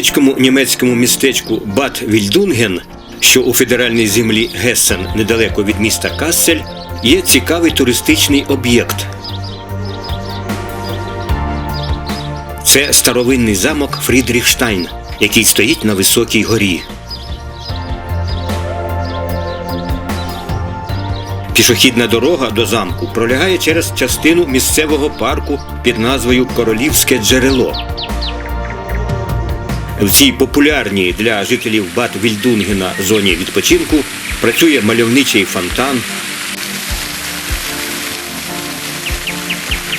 Невеличкому німецькому містечку Бад Вільдунген, що у федеральній землі Гессен, недалеко від міста Кассель, є цікавий туристичний об'єкт. Це старовинний замок Фрідріхштайн, який стоїть на високій горі. Пішохідна дорога до замку пролягає через частину місцевого парку під назвою Королівське джерело. В цій популярній для жителів Бат Вільдунгена зоні відпочинку працює мальовничий фонтан.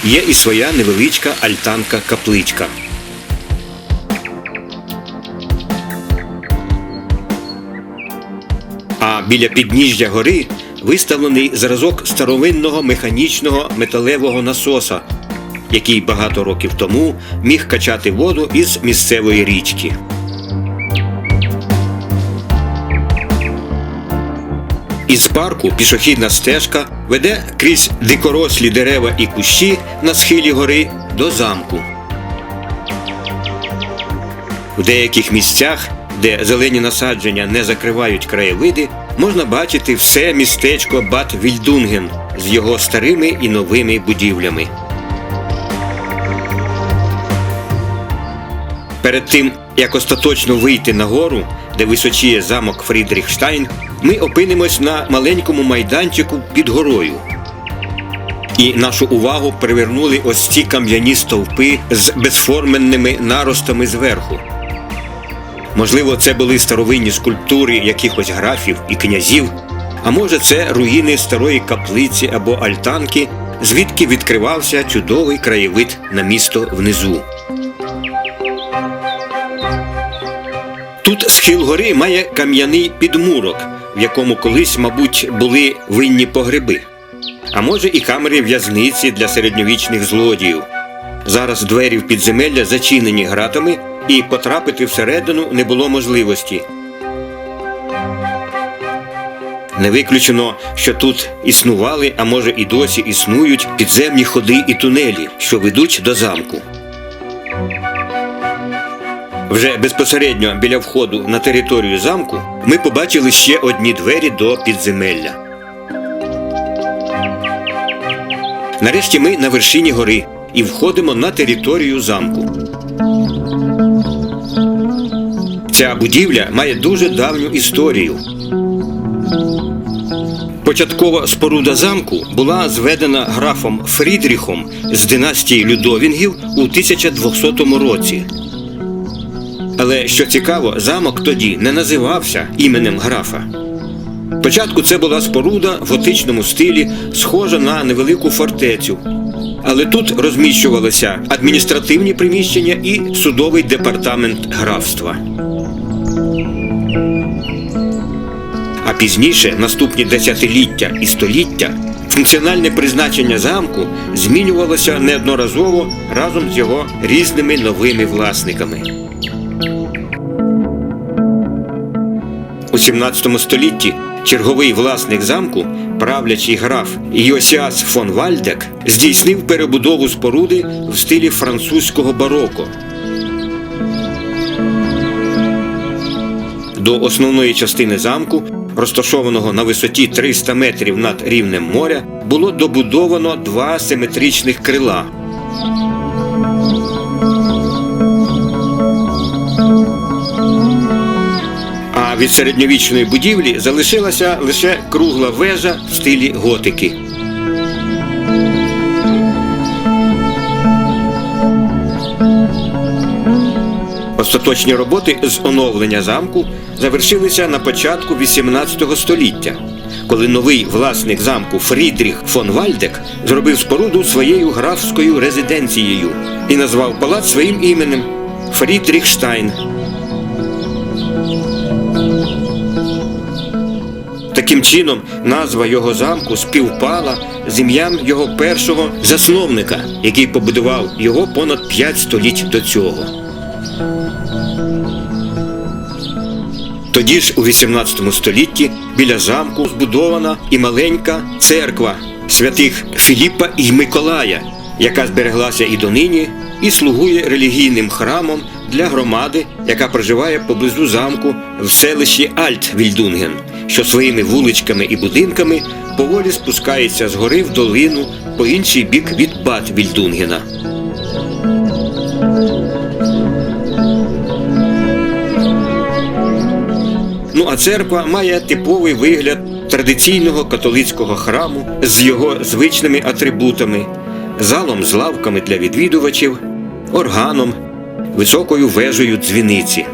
Є і своя невеличка альтанка-капличка. А біля підніжжя гори виставлений зразок старовинного механічного металевого насоса, який багато років тому міг качати воду із місцевої річки. Із парку пішохідна стежка веде крізь дикорослі дерева і кущі на схилі гори до замку. В деяких місцях, де зелені насадження не закривають краєвиди, можна бачити все містечко Бат Вільдунген з його старими і новими будівлями. Перед тим, як остаточно вийти на гору, де височіє замок Фрідріхштайн, ми опинимось на маленькому майданчику під горою. І нашу увагу привернули ось ці кам'яні стовпи з безформенними наростами зверху. Можливо, це були старовинні скульптури якихось графів і князів, а може, це руїни старої каплиці або альтанки, звідки відкривався чудовий краєвид на місто внизу. Тут схил гори має кам'яний підмурок, в якому колись, мабуть, були винні погреби. А може і камери в'язниці для середньовічних злодіїв. Зараз двері в підземелля зачинені гратами, і потрапити всередину не було можливості. Не виключено, що тут існували, а може і досі існують підземні ходи і тунелі, що ведуть до замку. Вже безпосередньо біля входу на територію замку ми побачили ще одні двері до підземелля. Нарешті ми на вершині гори і входимо на територію замку. Ця будівля має дуже давню історію. Початкова споруда замку була зведена графом Фрідріхом з династії Людовінгів у 1200 році. Але що цікаво, замок тоді не називався іменем графа. Спочатку це була споруда в готичному стилі, схожа на невелику фортецю. Але тут розміщувалися адміністративні приміщення і судовий департамент графства. А пізніше, наступні десятиліття і століття, функціональне призначення замку змінювалося неодноразово разом з його різними новими власниками. У 17 столітті черговий власник замку, правлячий граф Йосіас фон Вальдек, здійснив перебудову споруди в стилі французького бароко. До основної частини замку, розташованого на висоті 300 метрів над рівнем моря, було добудовано два симетричних крила. Від середньовічної будівлі залишилася лише кругла вежа в стилі готики. Остаточні роботи з оновлення замку завершилися на початку XVIII століття, коли новий власник замку Фрідріх фон Вальдек зробив споруду своєю графською резиденцією і назвав палац своїм іменем Фрідріхштайн. Таким чином, назва його замку співпала з ім'ям його першого засновника, який побудував його понад п'ять століть до цього. Тоді ж у 18 столітті біля замку збудована і маленька церква святих Філіпа і Миколая, яка збереглася і донині, і слугує релігійним храмом для громади, яка проживає поблизу замку в селищі Альт-Вільдунген, що своїми вуличками і будинками поволі спускається з гори в долину по інший бік від Бад Вільдунгена. Ну а церква має типовий вигляд традиційного католицького храму з його звичними атрибутами, залом з лавками для відвідувачів, органом, високою вежею дзвіниці.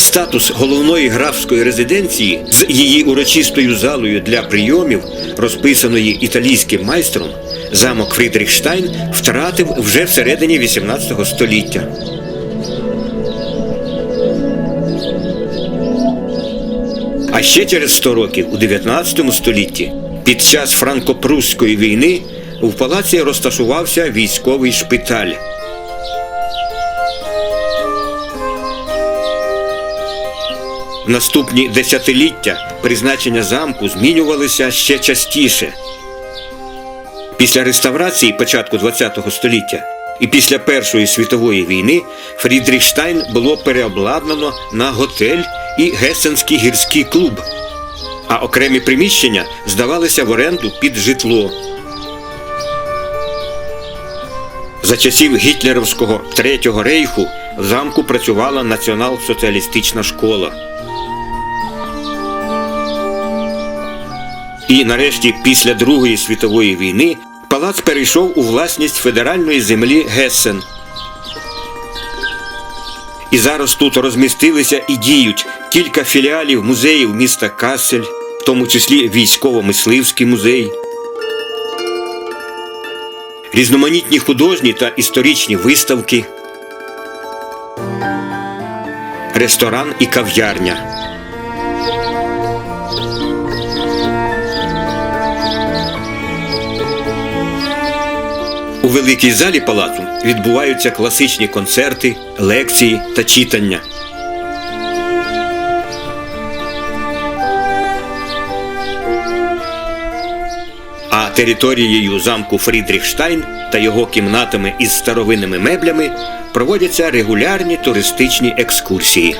Статус головної графської резиденції з її урочистою залою для прийомів, розписаної італійським майстром, замок Фрідріхштайн втратив вже всередині XVIII століття. А ще через 100 років, у 19 столітті, під час франко-прусської війни в палаці розташувався військовий шпиталь. Наступні десятиліття призначення замку змінювалися ще частіше. Після реставрації початку ХХ століття і після Першої світової війни Фрідріхштайн було переобладнано на готель і Гессенський гірський клуб, а окремі приміщення здавалися в оренду під житло. За часів гітлерівського Третього рейху в замку працювала націонал-соціалістична школа. І нарешті, після Другої світової війни, палац перейшов у власність федеральної землі Гессен. І зараз тут розмістилися і діють кілька філіалів музеїв міста Кассель, в тому числі військово-мисливський музей, різноманітні художні та історичні виставки, ресторан і кав'ярня. Великій залі палацу відбуваються класичні концерти, лекції та читання. А територією замку Фрідріхштайн та його кімнатами із старовинними меблями проводяться регулярні туристичні екскурсії.